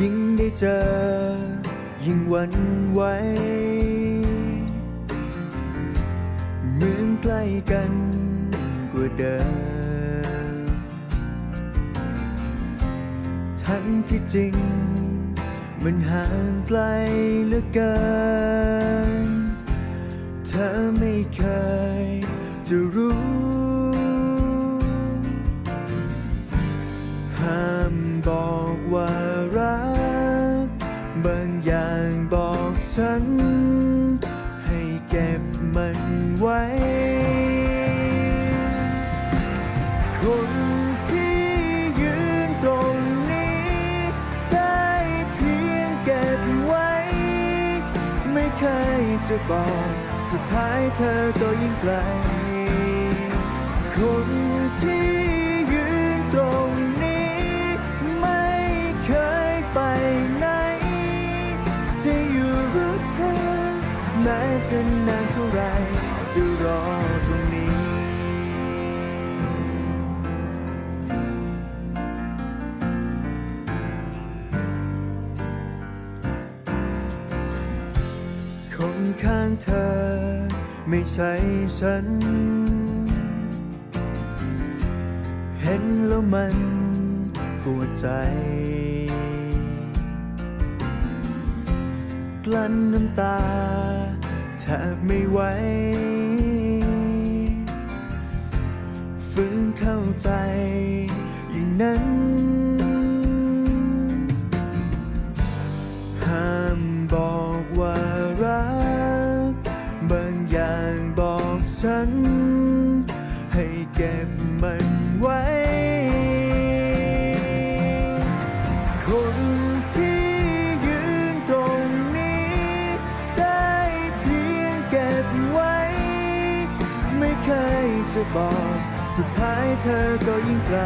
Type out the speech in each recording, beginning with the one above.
ยิ่งได้เจอ ยิ่งหวันไหวเหมือนใกล้กันกว่าเดิมทั้งที่จริง มันห่างไกลเหลือเกิน เธอไม่เคยจะรู้ บางอย่างบอกฉัน ให้เก็บมันไว้ คนที่ยืนตรงนี้ ได้เพียงเก็บไว้ ไม่เคยจะบอก สุดท้ายเธอก็ยิ่งไกลคนที่ จะอยู่กับเธอแม้จะนานเท่าไรจะรอตรงนี้ คนข้างเธอไม่ใช่ฉัน เห็นแล้วมันปวดใจ กลั้นน้ำตาแทบไม่ไหวฝืนเข้าใจ อย่างนั้น ห้ามบอกว่ารัก บางอย่างบอกฉัน ให้เก็บมันไว้ จะบอก สุดท้ายเธอก็ยิ่งไกล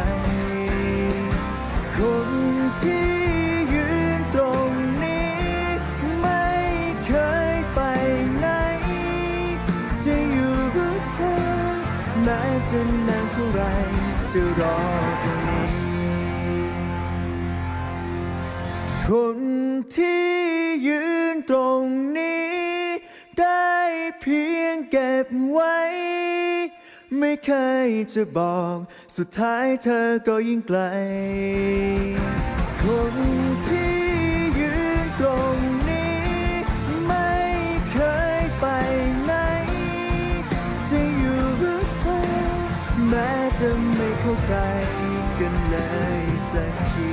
คนที่ยืนตรงนี้ ไม่เคยไปไหน จะอยู่กับเธอแม้จะนานเท่าไร จะรอตรงนี้ คนที่ยืนตรงนี้ ได้เพียงเก็บไว้ ไม่เคยจะบอก สุดท้ายเธอก็ยิ่งไกล คนที่ยืนตรงนี้ ไม่เคยไปไหน จะอยู่กับเธอ แม้จะไม่เข้าใจกันเลยสักที